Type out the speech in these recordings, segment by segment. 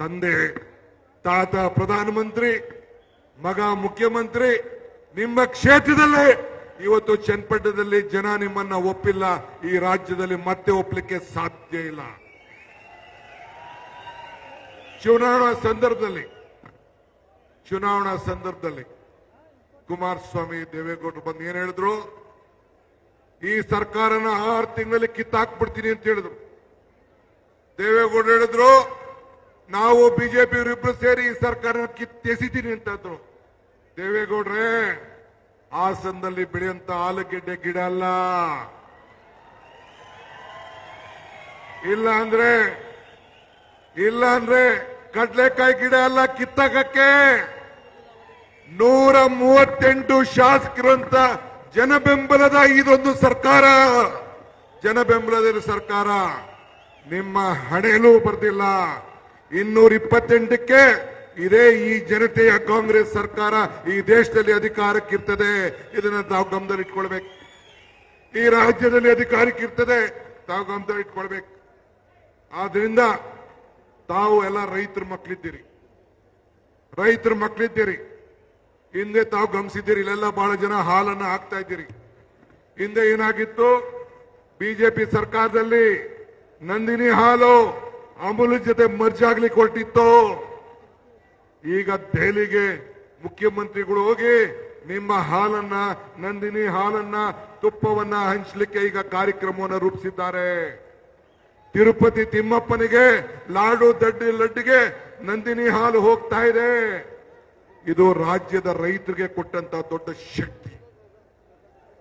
ತಂದೆ, ತಾತ, ಪ್ರಧಾನಮಂತ್ರಿ, ಮಗ, ಮುಖ್ಯಮಂತ್ರಿ, ನಿಮ್ಮ ಕ್ಷೇತ್ರದಲ್ಲೇ ಇವತ್ತು ಚನ್ನಪಟ್ಟಣದಲ್ಲಿ ಜನ ನಿಮ್ಮನ್ನ ಒಪ್ಪಿಲ್ಲ. ಈ ರಾಜ್ಯದಲ್ಲಿ ಮತ್ತೆ ಒಪ್ಪಲಿಕ್ಕೆ ಸಾಧ್ಯ ಇಲ್ಲ. ಚುನಾವಣಾ ಸಂದರ್ಭದಲ್ಲಿ ಚುನಾವಣಾ ಸಂದರ್ಭದಲ್ಲಿ ಕುಮಾರಸ್ವಾಮಿ ದೇವೇಗೌಡರು ಬಂದು ಏನ್ ಹೇಳಿದ್ರು? ಈ ಸರ್ಕಾರನ ಆರು ತಿಂಗಳಲ್ಲಿ ಕಿತ್ತಾಕ್ಬಿಡ್ತೀನಿ ಅಂತ ಹೇಳಿದ್ರು. ದೇವೇಗೌಡರು ಹೇಳಿದ್ರು ನಾವು ಬಿಜೆಪಿ ಇಬ್ರು ಸೇರಿ ಈ ಸರ್ಕಾರ ಕಿತ್ತೆಸಿತೀನಿ ಅಂತಂದ್ರು. ದೇವೇಗೌಡ್ರೆ, ಹಾಸನದಲ್ಲಿ ಬೆಳೆಯಂತ ಆಲೂಗೆಡ್ಡೆ ಗಿಡ ಅಲ್ಲ. ಇಲ್ಲ ಅಂದ್ರೆ ಇಲ್ಲ ಅಂದ್ರೆ ಕಡ್ಲೆಕಾಯಿ ಗಿಡ ಅಲ್ಲ ಕಿತ್ತಾಕಕ್ಕೆ ನೂರ ಮೂವತ್ತೆಂಟು ಶಾಸಕರಂತ ಜನಬೆಂಬಲದ ಇದೊಂದು ಸರ್ಕಾರ. ಜನಬೆಂಬಲದ ಸರ್ಕಾರ. ನಿಮ್ಮ ಹಣೆಯಲ್ಲೂ ಬರ್ದಿಲ್ಲ. ಇನ್ನೂರ ಇಪ್ಪತ್ತೆಂಟಕ್ಕೆ ಇದೇ ಈ ಜನತೆಯ ಕಾಂಗ್ರೆಸ್ ಸರ್ಕಾರ ಈ ದೇಶದಲ್ಲಿ ಅಧಿಕಾರಕ್ಕಿರ್ತದೆ. ಇದನ್ನ ತಾವು ಗಮನದಲ್ಲಿ ಇಟ್ಕೊಳ್ಬೇಕು ಈ ರಾಜ್ಯದಲ್ಲಿ ಅಧಿಕಾರಕ್ಕಿರ್ತದೆ. ತಾವು ಗಮನದಲ್ಲಿ ಇಟ್ಕೊಳ್ಬೇಕು ಆದ್ರಿಂದ ತಾವು ಎಲ್ಲ ರೈತರ ಮಕ್ಕಳಿದ್ದೀರಿ. ರೈತರ ಮಕ್ಕಳಿದ್ದೀರಿ. ಹಿಂದೆ ತಾವು ಗಮನಿಸಿದ್ದೀರಿ. ಇಲ್ಲೆಲ್ಲ ಬಹಳ ಜನ ಹಾಲನ್ನು ಹಾಕ್ತಾ ಇದ್ದೀರಿ. ಹಿಂದೆ ಏನಾಗಿತ್ತು? ಬಿಜೆಪಿ ಸರ್ಕಾರದಲ್ಲಿ ನಂದಿನಿ ಹಾಲು ಅಮೂಲ್ ಜೊತೆ ಮರ್ಜ್ ಆಗ್ಲಿಕ್ಕೆ ಹೊರಟಿತ್ತು ಈಗ ದೆಹಲಿಗೆ ಮುಖ್ಯಮಂತ್ರಿಗಳು ಹೋಗಿ ನಿಮ್ಮ ಹಾಲನ್ನ, ನಂದಿನಿ ಹಾಲನ್ನ, ತುಪ್ಪವನ್ನ ಹಂಚಲಿಕ್ಕೆ ಈಗ ಕಾರ್ಯಕ್ರಮವನ್ನು ರೂಪಿಸಿದ್ದಾರೆ. ತಿರುಪತಿ ತಿಮ್ಮಪ್ಪನಿಗೆ, ಲಾಡು ದಡ್ಡಿ ಲಡ್ಡಿಗೆ ನಂದಿನಿ ಹಾಲು ಹೋಗ್ತಾ ಇದೆ. ಇದು ರಾಜ್ಯದ ರೈತರಿಗೆ ಕೊಟ್ಟಂತ ದೊಡ್ಡ ಶಕ್ತಿ.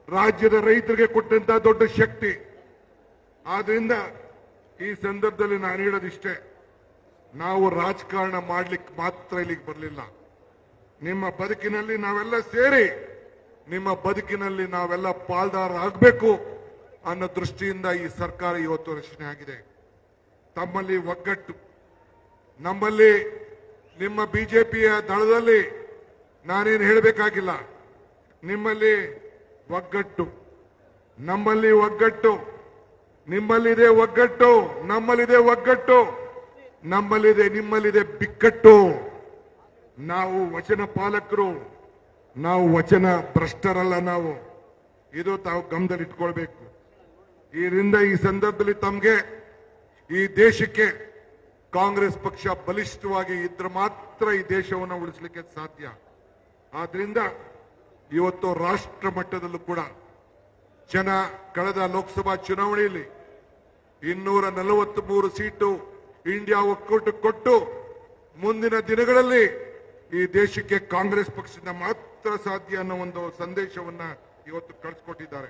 ರಾಜ್ಯದ ರೈತರಿಗೆ ಕೊಟ್ಟಂತ ದೊಡ್ಡ ಶಕ್ತಿ. ಆದ್ರಿಂದ ಈ ಸಂದರ್ಭದಲ್ಲಿ ನಾನು ಹೇಳೋದಿಷ್ಟೇ, ನಾವು ರಾಜಕಾರಣ ಮಾಡ್ಲಿಕ್ಕೆ ಮಾತ್ರ ಇಲ್ಲಿಗೆ ಬರಲಿಲ್ಲ. ನಿಮ್ಮ ಬದುಕಿನಲ್ಲಿ ನಾವೆಲ್ಲ ಸೇರಿ, ನಿಮ್ಮ ಬದುಕಿನಲ್ಲಿ ನಾವೆಲ್ಲ ಪಾಲ್ದಾರ ಆಗಬೇಕು ಅನ್ನೋ ದೃಷ್ಟಿಯಿಂದ ಈ ಸರ್ಕಾರ ಇವತ್ತು ರಚನೆ ಆಗಿದೆ. ತಮ್ಮಲ್ಲಿ ಒಗ್ಗಟ್ಟು. ನಮ್ಮಲ್ಲಿ, ನಿಮ್ಮ ಬಿಜೆಪಿಯ ದಳದಲ್ಲಿ ನಾನೇನು ಹೇಳಬೇಕಾಗಿಲ್ಲ. ನಿಮ್ಮಲ್ಲಿ ಒಗ್ಗಟ್ಟು. ನಮ್ಮಲ್ಲಿ ಒಗ್ಗಟ್ಟು. ನಿಮ್ಮಲ್ಲಿದೆ ಒಗ್ಗಟ್ಟು, ನಮ್ಮಲ್ಲಿದೆ ಒಗ್ಗಟ್ಟು, ನಮ್ಮಲ್ಲಿದೆ, ನಿಮ್ಮಲ್ಲಿದೆ ಬಿಕ್ಕಟ್ಟು. ನಾವು ವಚನ ಪಾಲಕರು, ನಾವು ವಚನ ಭ್ರಷ್ಟರಲ್ಲ ನಾವು. ಇದು ತಾವು ಗಮನದಲ್ಲಿ ಇಟ್ಕೊಳ್ಬೇಕು ಇದರಿಂದ ಈ ಸಂದರ್ಭದಲ್ಲಿ ತಮಗೆ, ಈ ದೇಶಕ್ಕೆ ಕಾಂಗ್ರೆಸ್ ಪಕ್ಷ ಬಲಿಷ್ಠವಾಗಿ ಇದ್ರೆ ಮಾತ್ರ ಈ ದೇಶವನ್ನು ಉಳಿಸಲಿಕ್ಕೆ ಸಾಧ್ಯ. ಆದ್ರಿಂದ ಇವತ್ತು ರಾಷ್ಟ್ರ ಮಟ್ಟದಲ್ಲೂ ಕೂಡ ಜನ, ಕಳೆದ ಲೋಕಸಭಾ ಚುನಾವಣೆಯಲ್ಲಿ ಇನ್ನೂರ ನಲವತ್ತ್ ಮೂರು ಸೀಟು ಇಂಡಿಯಾ ಒಕ್ಕೂಟ ಕೊಟ್ಟು ಮುಂದಿನ ದಿನಗಳಲ್ಲಿ ಈ ದೇಶಕ್ಕೆ ಕಾಂಗ್ರೆಸ್ ಪಕ್ಷದಿಂದ ಮಾತ್ರ ಸಾಧ್ಯ ಅನ್ನೋ ಒಂದು ಸಂದೇಶವನ್ನ ಇವತ್ತು ಕಳಿಸ್ಕೊಟ್ಟಿದ್ದಾರೆ.